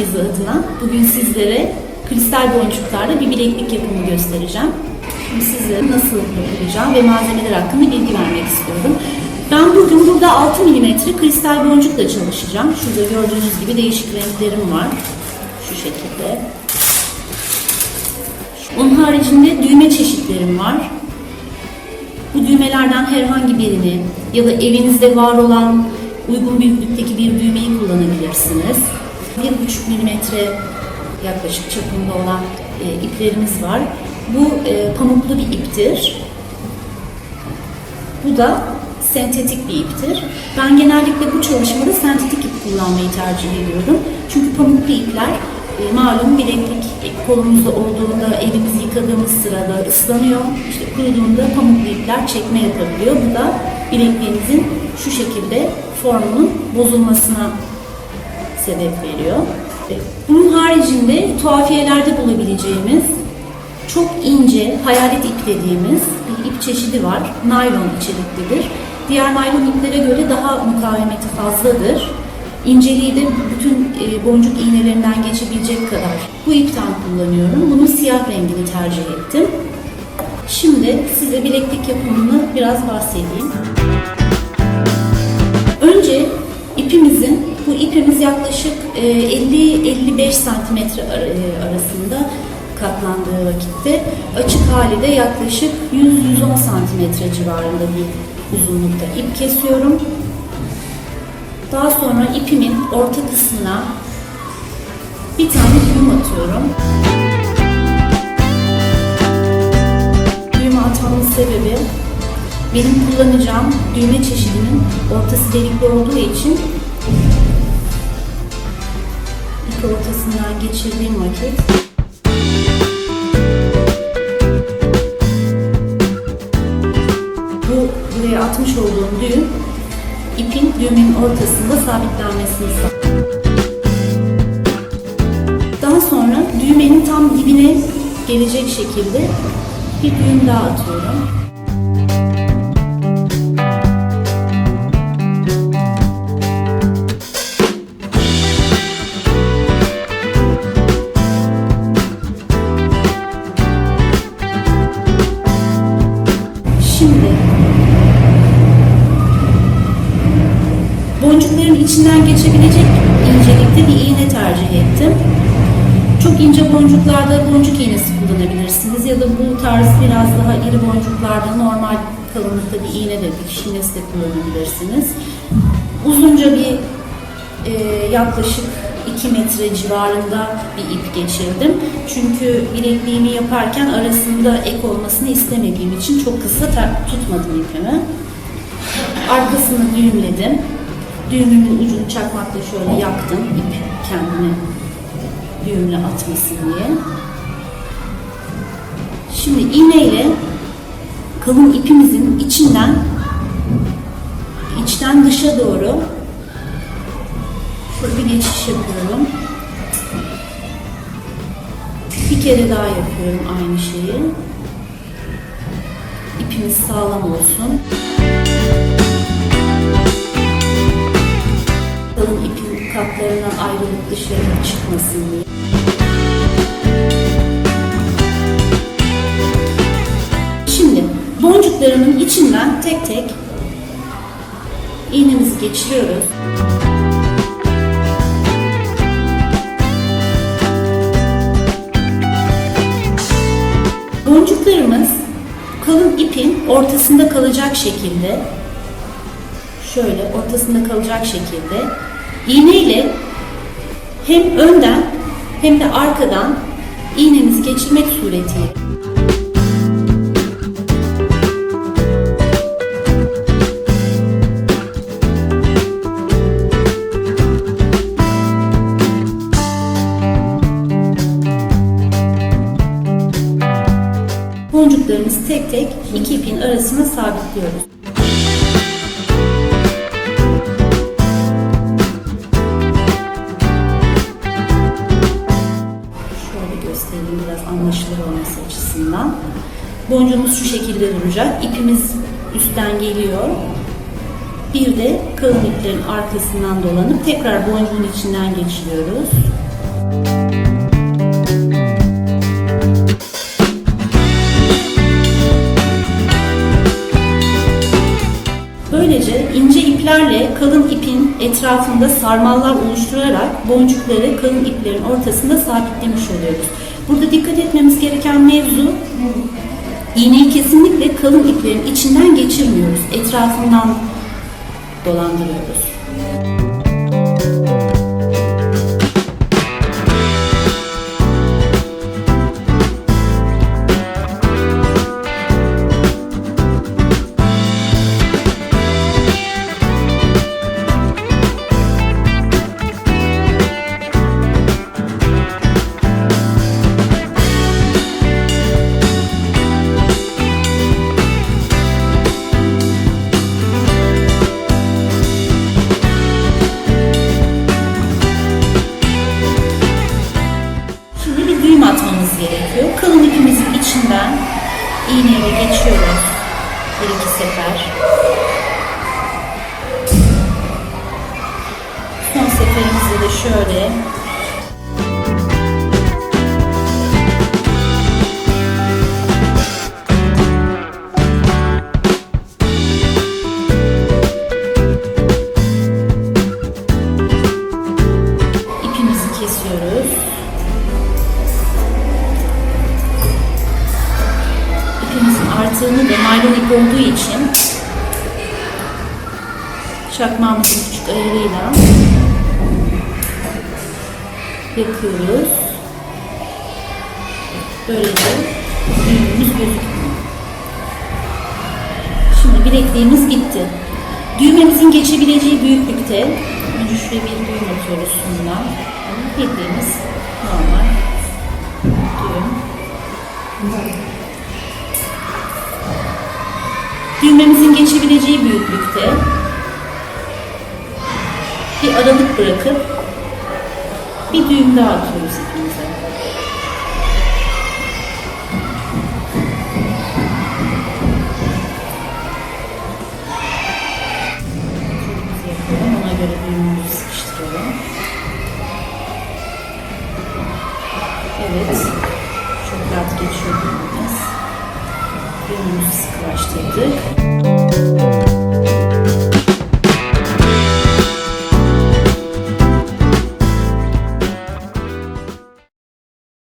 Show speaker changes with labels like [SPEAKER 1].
[SPEAKER 1] Merkezi adına bugün sizlere kristal boncuklarla bir bileklik yapımı göstereceğim. Şimdi size nasıl yapılacağım ve malzemeler hakkında bilgi vermek istiyorum. Ben bugün burada 6 mm kristal boncukla çalışacağım. Şurada gördüğünüz gibi değişik renklerim var. Şu şekilde. Onun haricinde düğme çeşitlerim var. Bu düğmelerden herhangi birini ya da evinizde var olan uygun büyüklükteki bir düğmeyi kullanabilirsiniz. 1,5 milimetre yaklaşık çapında olan e, iplerimiz var. Bu e, pamuklu bir iptir. Bu da sentetik bir iptir. Ben genellikle bu çalışmada sentetik ip kullanmayı tercih ediyorum. Çünkü pamuklu ipler e, malum bileklik kolumuzda olduğunda elimizi yıkadığımız sırada ıslanıyor. İşte kuruduğunda pamuklu ipler çekme yapabiliyor. Bu da bilekliğimizin şu şekilde formunun bozulmasına sebep veriyor. E, Bunun haricinde tuhafiyelerde bulabileceğimiz çok ince hayalet ip dediğimiz bir ip çeşidi var. Naylon içeriklidir. Diğer naylon iplere göre daha mukavemeti fazladır. İnceliği de bütün e, boncuk iğnelerinden geçebilecek kadar. Bu ipten kullanıyorum. Bunun siyah rengini tercih ettim. Şimdi size bileklik yapımını biraz bahsedeyim. Önce ipimizin, bu ipimiz yaklaşık e, 50-55 santimetre ar- e, arasında katlandığı vakitte açık hali de yaklaşık 100-110 santimetre civarında bir uzunlukta ip kesiyorum. Daha sonra ipimin orta kısmına bir tane düğüm atıyorum. Düğüm atmamın sebebi benim kullanacağım düğme çeşidinin ortası delikli olduğu için ip ortasından geçirdiğim vakit bu buraya atmış olduğum düğüm ipin düğmenin ortasında sabitlenmesini sağlıyor. Daha sonra düğmenin tam dibine gelecek şekilde bir düğüm daha atıyorum. Şimdi boncukların içinden geçebilecek incelikte bir iğne tercih ettim. Çok ince boncuklarda boncuk iğnesi kullanabilirsiniz ya da bu tarz biraz daha iri boncuklarda normal kalınlıkta bir iğne de dikiş iğnesi de kullanabilirsiniz. Uzunca bir e, yaklaşık 2 metre civarında bir ip geçirdim. Çünkü bilekliğimi yaparken arasında ek olmasını istemediğim için çok kısa tutmadım ipimi. Arkasını düğümledim. Düğümümün ucunu çakmakla şöyle yaktım ip kendini düğümle atmasın diye. Şimdi iğneyle kalın ipimizin içinden içten dışa doğru şöyle bir geçiş yapıyorum. Bir kere daha yapıyorum aynı şeyi. İpimiz sağlam olsun. Kalın ipin katlarından ayrılıp dışarı çıkmasın diye. Şimdi boncuklarımın içinden tek tek iğnemizi geçiriyoruz. Boncuklarımız kalın ipin ortasında kalacak şekilde şöyle ortasında kalacak şekilde iğne ile hem önden hem de arkadan iğnemizi geçirmek suretiyle boncuklarımızı tek tek iki ipin arasına sabitliyoruz. Şöyle göstereyim biraz anlaşılır olması açısından. Boncuğumuz şu şekilde duracak. İpimiz üstten geliyor. Bir de kalın iplerin arkasından dolanıp tekrar boncuğun içinden geçiriyoruz. İplerle kalın ipin etrafında sarmallar oluşturarak boncukları kalın iplerin ortasında sabitlemiş oluyoruz. Burada dikkat etmemiz gereken mevzu iğneyi kesinlikle kalın iplerin içinden geçirmiyoruz. Etrafından dolandırıyoruz. Gerekiyor. Kalın ipimizin içinden iğneyle geçiyoruz. Bir iki sefer. Son seferimizde de şöyle artığını ve naylon ip olduğu için çakmağımızın küçük ayarıyla yakıyoruz. Böylece düğümümüz gözükmüyor. Şimdi bilekliğimiz bitti. Düğmemizin geçebileceği büyüklükte önce şuraya bir düğüm atıyoruz sundan. Bilekliğimiz normal düğüm. Düğmemizin geçebileceği büyüklükte bir aralık bırakıp bir düğüm daha atıyoruz ipimize. Ona göre düğümümüzü sıkıştıralım. Evet. Çok rahat geçiyor düğümümüz. Düğümümüzü sıkılaştırdık.